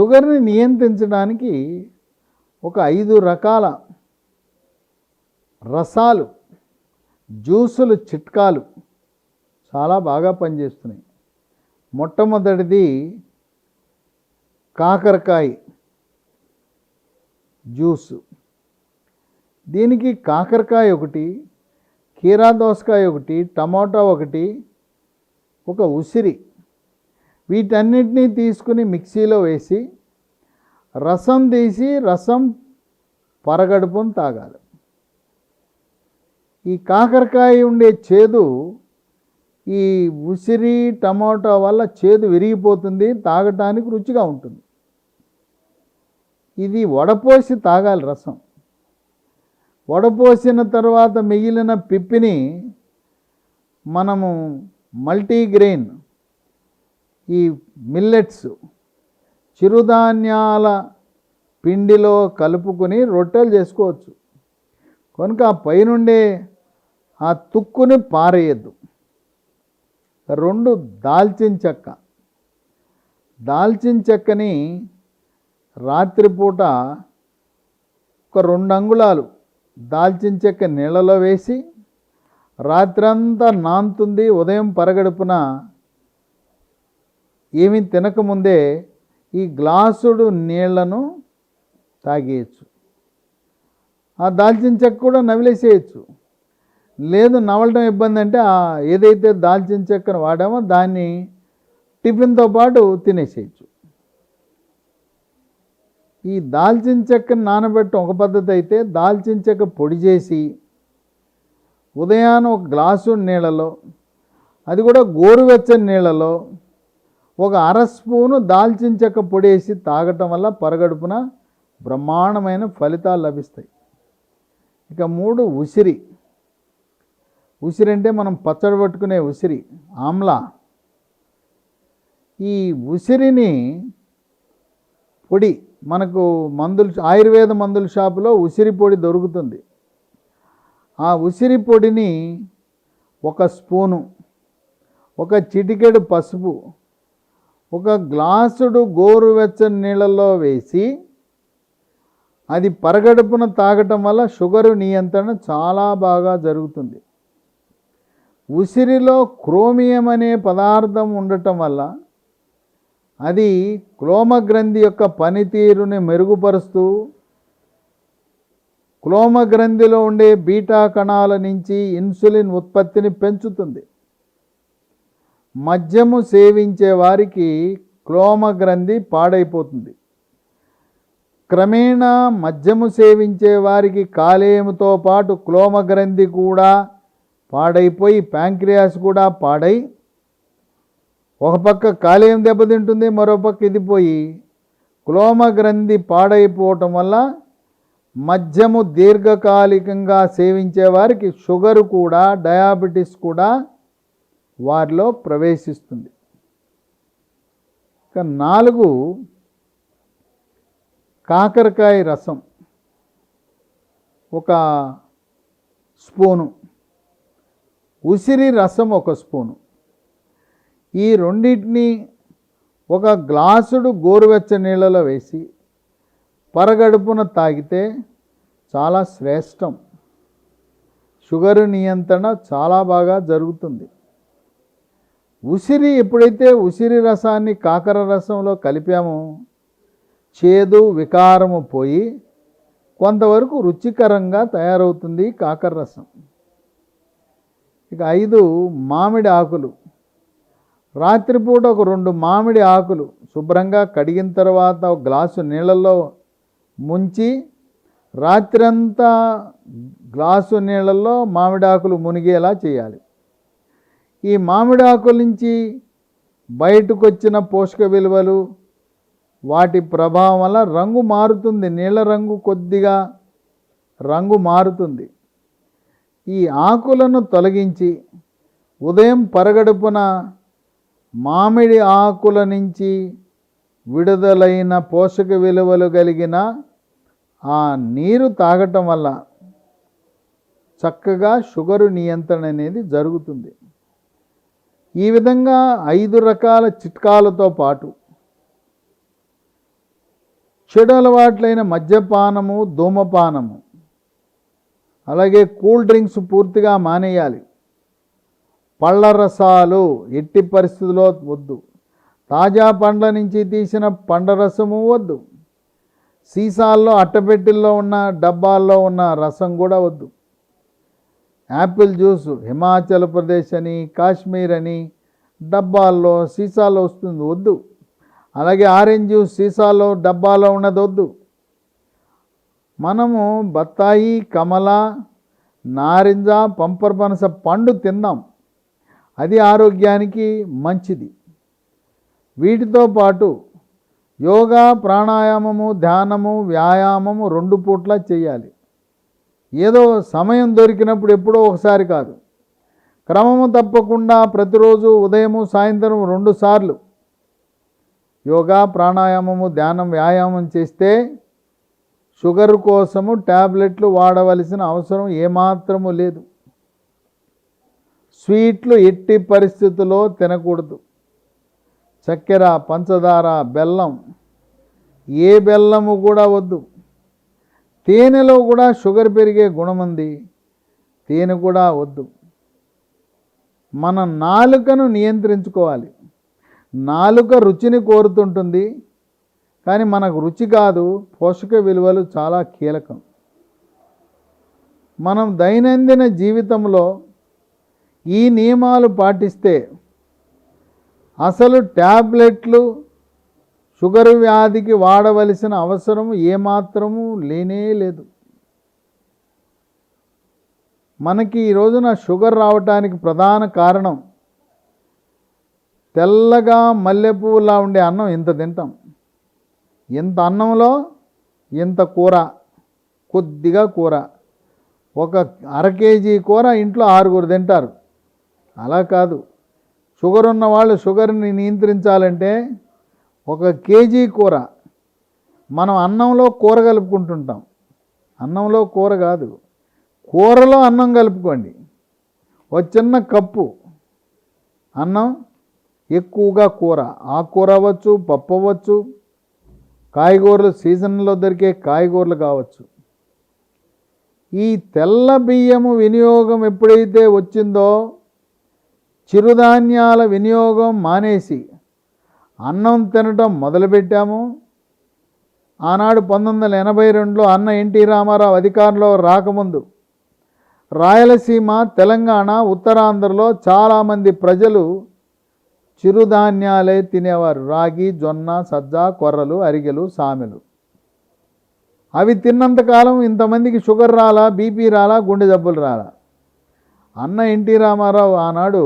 షుగర్ని నియంత్రించడానికి ఒక ఐదు రకాల రసాలు జ్యూసులు చిట్కాలు చాలా బాగా పనిచేస్తున్నాయి. మొట్టమొదటిది కాకరకాయ జ్యూసు. దీనికి కాకరకాయ ఒకటి కీరా దోసకాయ ఒకటి టమాటా ఒకటి ఒక ఉసిరి వీటన్నిటినీ తీసుకుని మిక్సీలో వేసి రసం తీసి రసం పరగడుపుని తాగాలి. ఈ కాకరకాయ ఉండే చేదు ఈ ఉసిరి టమాటా వల్ల చేదు విరిగిపోతుంది తాగటానికి రుచిగా ఉంటుంది. ఇది వడపోసి తాగాలి రసం. వడపోసిన తర్వాత మిగిలిన పిప్పిని మనము మల్టీగ్రెయిన్ ఈ మిల్లెట్స్ చిరుధాన్యాల పిండిలో కలుపుకొని రొట్టెలు చేసుకోవచ్చు. కనుక ఆ పైనుండే ఆ తుక్కుని పారేయద్దు. రెండు దాల్చిన చెక్క. దాల్చిన చెక్కని రాత్రిపూట ఒక రెండు అంగుళాలు దాల్చిన చెక్క నీళ్ళలో వేసి రాత్రంతా నాంతుంది. ఉదయం పరగడుపున ఏమీ తినకముందే ఈ గ్లాసుడు నీళ్ళను తాగేయచ్చు. ఆ దాల్చిన చెక్క కూడా నవిలేసేయచ్చు. లేదు నవలటం ఇబ్బంది అంటే ఆ ఏదైతే దాల్చిన చెక్కను వాడామో దాన్ని టిఫిన్తో పాటు తినేసేయచ్చు. ఈ దాల్చిన చెక్కను నానబెట్టడం ఒక పద్ధతి అయితే దాల్చిన చెక్క పొడి చేసి ఉదయాన ఒక గ్లాసు నీళ్ళలో అది కూడా గోరువెచ్చని నీళ్ళలో ఒక అర స్పూను దాల్చిన చెక్క పొడేసి తాగటం వల్ల పరగడుపున బ్రహ్మాండమైన ఫలితాలు లభిస్తాయి. ఇక మూడు ఉసిరి. ఉసిరి అంటే మనం పచ్చడి పట్టుకునే ఉసిరి ఆమ్లా. ఈ ఉసిరిని పొడి మనకు మందులు ఆయుర్వేద మందుల షాపులో ఉసిరి పొడి దొరుకుతుంది. ఆ ఉసిరి పొడిని ఒక స్పూను ఒక చిటికెడు పసుపు ఒక గ్లాసుడు గోరువెచ్చని నీళ్ళల్లో వేసి అది పరగడుపున తాగటం వల్ల షుగరు నియంత్రణ చాలా బాగా జరుగుతుంది. ఉసిరిలో క్రోమియం అనే పదార్థం ఉండటం వల్ల అది క్లోమగ్రంథి యొక్క పనితీరుని మెరుగుపరుస్తూ క్లోమగ్రంథిలో ఉండే బీటా కణాల నుంచి ఇన్సులిన్ ఉత్పత్తిని పెంచుతుంది. మద్యము సేవించే వారికి క్లోమగ్రంథి పాడైపోతుంది. క్రమేణా మద్యము సేవించే వారికి కాలేయముతో పాటు క్లోమగ్రంథి కూడా పాడైపోయి ప్యాంక్రియాస్ కూడా పాడై ఒక పక్క కాలేయం దెబ్బతింటుంది మరో పక్క ఇది పోయి క్లోమగ్రంథి పాడైపోవటం వల్ల మద్యము దీర్ఘకాలికంగా సేవించే వారికి షుగర్ కూడా డయాబెటీస్ కూడా వారిలో ప్రవేశిస్తుంది. ఇక నాలుగు కాకరకాయ రసం ఒక స్పూను. ఉసిరి రసం ఒక స్పూను. ఈ రెండింటిని ఒక గ్లాసుడు గోరువెచ్చని నీళ్ళలో వేసి పరగడుపున తాగితే చాలా శ్రేష్టం. షుగరు నియంత్రణ చాలా బాగా జరుగుతుంది. ఉసిరి ఎప్పుడైతే ఉసిరి రసాన్ని కాకర రసంలో కలిపామో చేదు వికారము పోయి కొంతవరకు రుచికరంగా తయారవుతుంది కాకర రసం. ఇక ఐదు మామిడి ఆకులు. రాత్రిపూట ఒక రెండు మామిడి ఆకులు శుభ్రంగా కడిగిన తర్వాత ఒక గ్లాసు నీళ్ళల్లో ముంచి రాత్రంతా గ్లాసు నీళ్ళల్లో మామిడి ఆకులు మునిగేలా చేయాలి. ఈ మామిడి ఆకుల నుంచి బయటకు వచ్చిన పోషక విలువలు వాటి ప్రభావం వల్ల రంగు మారుతుంది నీళ్ళ రంగు కొద్దిగా రంగు మారుతుంది. ఈ ఆకులను తొలగించి ఉదయం పరగడుపున మామిడి ఆకుల నుంచి విడుదలైన పోషక విలువలు కలిగిన ఆ నీరు తాగటం వల్ల చక్కగా షుగరు నియంత్రణ అనేది జరుగుతుంది. ఈ విధంగా ఐదు రకాల చిట్కాలతో పాటు చెడు అలవాట్లైన మద్యపానము ధూమపానము అలాగే కూల్ డ్రింక్స్ పూర్తిగా మానేయాలి. పళ్ళ రసాలు ఎట్టి పరిస్థితుల్లో వద్దు. తాజా పండ్ల నుంచి తీసిన పండ్ల రసము వద్దు. సీసాల్లో అట్టపెట్టెల్లో ఉన్న డబ్బాల్లో ఉన్న రసం కూడా వద్దు. యాపిల్ జ్యూస్ హిమాచల్ ప్రదేశ్ అని కాశ్మీర్ అని డబ్బాల్లో సీసాలో వస్తుంది వద్దు. అలాగే ఆరెంజ్ జ్యూస్ సీసాలో డబ్బాలో ఉన్నది వద్దు. మనము బత్తాయి కమల నారింజ పంపర్ పనస పండు తిందాం అది ఆరోగ్యానికి మంచిది. వీటితో పాటు యోగా ప్రాణాయామము ధ్యానము వ్యాయామము రెండు పూట్ల చేయాలి. ఏదో సమయం దొరికినప్పుడు ఎప్పుడో ఒకసారి కాదు. క్రమము తప్పకుండా ప్రతిరోజు ఉదయము సాయంత్రం రెండు సార్లు యోగా ప్రాణాయామము ధ్యానం వ్యాయామం చేస్తే షుగర్ కోసము ట్యాబ్లెట్లు వాడవలసిన అవసరం ఏమాత్రము లేదు. స్వీట్లు ఎట్టి పరిస్థితుల్లో తినకూడదు. చక్కెర పంచదార బెల్లం ఏ బెల్లము కూడా వద్దు. తేనెలో కూడా షుగర్ పెరిగే గుణం ఉంది. తేనె కూడా వద్దు. మన నాలుకను నియంత్రించుకోవాలి. నాలుక రుచిని కోరుతుంటుంది. కానీ మనకు రుచి కాదు పోషక విలువలు చాలా కీలకం. మనం దైనందిన జీవితంలో ఈ నియమాలు పాటిస్తే అసలు ట్యాబ్లెట్లు షుగర్ వ్యాధికి వాడవలసిన అవసరం ఏమాత్రము లేనే లేదు. మనకి ఈ రోజున షుగర్ రావటానికి ప్రధాన కారణం తెల్లగా మల్లెపువ్వులా ఉండే అన్నం ఇంత తింటాం. ఇంత అన్నంలో ఇంత కూర కొద్దిగా కూర ఒక అర కేజీ కూర ఇంట్లో ఆరుగురు తింటారు. అలా కాదు. షుగర్ ఉన్న వాళ్ళు షుగర్ని నియంత్రించాలంటే ఒక కేజీ కూర మనం అన్నంలో కూర కలుపుకుంటుంటాం. అన్నంలో కూర కాదు. కూరలో అన్నం కలుపుకోండి. ఒక చిన్న కప్పు అన్నం ఎక్కువగా కూర. ఆకుకూర అవ్వచ్చు పప్పు అవ్వచ్చు కాయగూరలు సీజన్లో దొరికే కాయగూరలు కావచ్చు. ఈ తెల్ల బియ్యము వినియోగం ఎప్పుడైతే వచ్చిందో చిరుధాన్యాల వినియోగం మానేసి అన్నం తినటం మొదలుపెట్టాము. ఆనాడు పంతొమ్మిది వందల ఎనభై రెండులో అన్న ఎన్టీ రామారావు అధికారంలో రాకముందు రాయలసీమ తెలంగాణ ఉత్తరాంధ్రలో చాలామంది ప్రజలు చిరుధాన్యాలే తినేవారు. రాగి జొన్న సజ్జ కొర్రలు అరిగెలు సామెలు. అవి తిన్నంతకాలం ఇంతమందికి షుగర్ రాలా బీపీ రాలా గుండె జబ్బులు రాలా. అన్న ఎన్టీ రామారావు ఆనాడు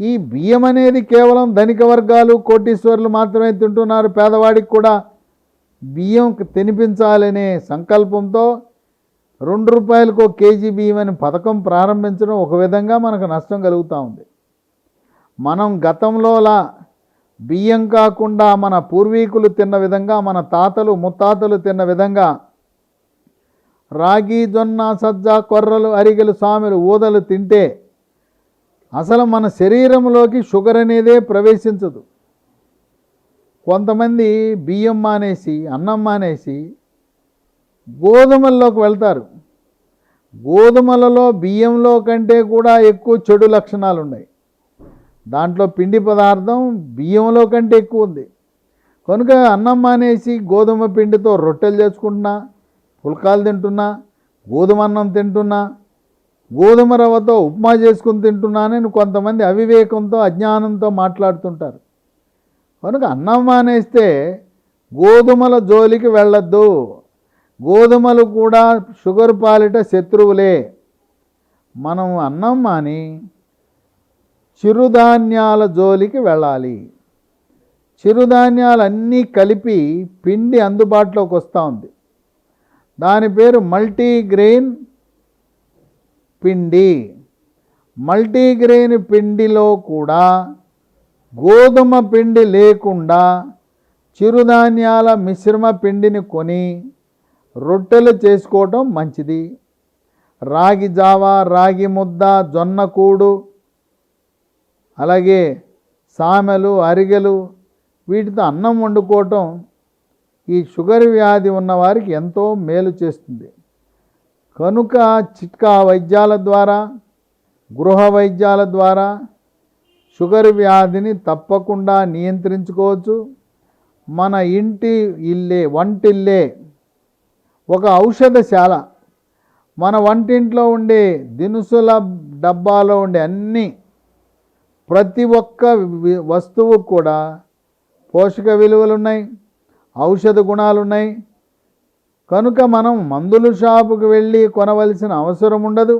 ఈ బియ్యం అనేది కేవలం ధనిక వర్గాలు కోటీశ్వర్లు మాత్రమే తింటున్నారు. పేదవాడికి కూడా బియ్యం తినిపించాలనే సంకల్పంతో రెండు రూపాయలకు ఒక కేజీ బియ్యం అని పథకం ప్రారంభించడం ఒక విధంగా మనకు నష్టం కలుగుతూ ఉంది. మనం గతంలోలా బియ్యం కాకుండా మన పూర్వీకులు తిన్న విధంగా మన తాతలు ముత్తాతలు తిన్న విధంగా రాగి జొన్న సజ్జ కొర్రలు అరిగెలు సామెలు ఊదలు తింటే అసలు మన శరీరంలోకి షుగర్ అనేదే ప్రవేశించదు. కొంతమంది బియ్యం మానేసి అన్నం మానేసి గోధుమల్లోకి వెళ్తారు. గోధుమలలో బియ్యంలో కంటే కూడా ఎక్కువ చెడు లక్షణాలు ఉన్నాయి దాంట్లో పిండి పదార్థం బియ్యంలో కంటే ఎక్కువ ఉంది. కనుక అన్నం మానేసి గోధుమ పిండితో రొట్టెలు చేసుకుంటున్నా పుల్కాలు తింటున్నా గోధుమ అన్నం తింటున్నా గోధుమ రవ్వతో ఉప్మా చేసుకుని తింటున్నానని కొంతమంది అవివేకంతో అజ్ఞానంతో మాట్లాడుతుంటారు. కనుక అన్నం మానేస్తే గోధుమల జోలికి వెళ్ళొద్దు. గోధుమలు కూడా షుగర్ పాలిట శత్రువులే. మనం అన్నం మాని చిరుధాన్యాల జోలికి వెళ్ళాలి. చిరుధాన్యాలన్నీ కలిపి పిండి అందుబాటులోకి వస్తూ ఉంది. దాని పేరు మల్టీగ్రెయిన్ పిండి. మల్టీగ్రెయిన్ పిండిలో కూడా గోధుమ పిండి లేకుండా చిరుధాన్యాల మిశ్రమ పిండిని కొని రొట్టెలు చేసుకోవటం మంచిది. రాగి జావ రాగి ముద్ద జొన్న కూడు అలాగే సామెలు అరిగెలు వీటితో అన్నం వండుకోవటం ఈ షుగర్ వ్యాధి ఉన్నవారికి ఎంతో మేలు చేస్తుంది. కనుక చిట్కా వైద్యాల ద్వారా గృహ వైద్యాల ద్వారా షుగర్ వ్యాధిని తప్పకుండా నియంత్రించుకోవచ్చు. మన ఇంటి ఇల్లే వంటిల్లే ఒక ఔషధశాల మన వంటింట్లో ఉండే దినుసుల డబ్బాలో ఉండే అన్ని ప్రతి ఒక్క వస్తువు కూడా పోషక విలువలు ఉన్నాయి ఔషధ గుణాలు ఉన్నాయి కనుక మనం మందుల షాపుకు వెళ్ళి కొనవలసిన అవసరం ఉండదు.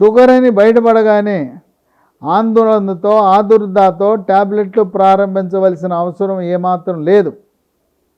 షుగర్ అని బయటపడగానే ఆందోళనతో ఆదుర్దాతో ట్యాబ్లెట్లు ప్రారంభించవలసిన అవసరం ఏమాత్రం లేదు.